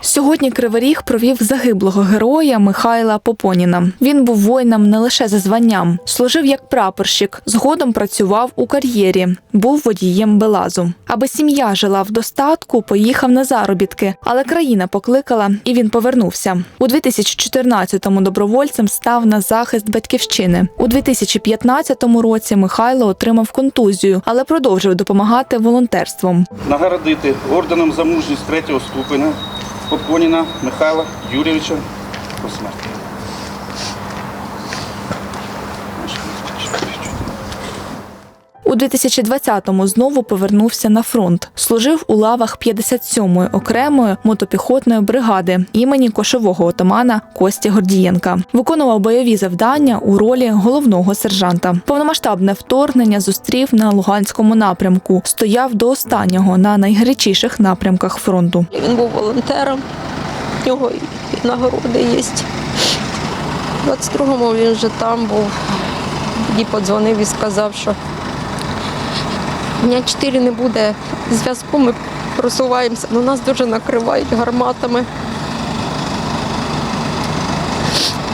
Сьогодні Кривий провів загиблого героя Михайла Попоніна. Він був воїном не лише за званням, служив як прапорщик, згодом працював у кар'єрі, був водієм Белазу. Аби сім'я жила в достатку, поїхав на заробітки, але країна покликала, і він повернувся. У 2014-му добровольцем став на захист батьківщини. У 2015 році Михайло отримав контузію, але продовжив допомагати волонтерством. нагородити орденом за мужність третього ступеня Попоніна Михайла Юрійовича посмертно. 2020-му знову повернувся на фронт. Служив у лавах 57-ї окремої мотопіхотної бригади імені кошового отамана Кості Гордієнка. Виконував бойові завдання у ролі головного сержанта. Повномасштабне вторгнення зустрів на Луганському напрямку. Стояв до останнього на найгарячіших напрямках фронту. Він був волонтером, в нього і нагороди є. У 22-му він вже там був. Тоді подзвонив і сказав, що дня 4 не буде зв'язку, ми просуваємося, але нас дуже накривають гарматами.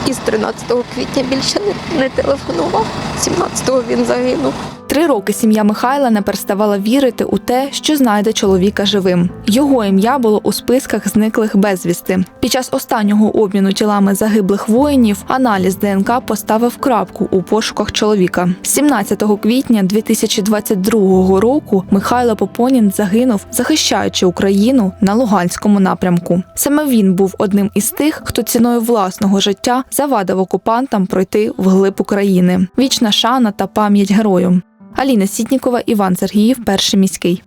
І з 13 квітня більше не, не телефонував. 17-го він загинув. Три роки сім'я Михайла не переставала вірити у те, що знайде чоловіка живим. Його ім'я було у списках зниклих безвісти. Під час останнього обміну тілами загиблих воїнів аналіз ДНК поставив крапку у пошуках чоловіка. 17 квітня 2022 року Михайло Попонін загинув, захищаючи Україну на Луганському напрямку. Саме він був одним із тих, хто ціною власного життя завадив окупантам пройти вглиб України. Вічна шана та пам'ять герою. Аліна Сітнікова, Іван Сергіїв, перший міський.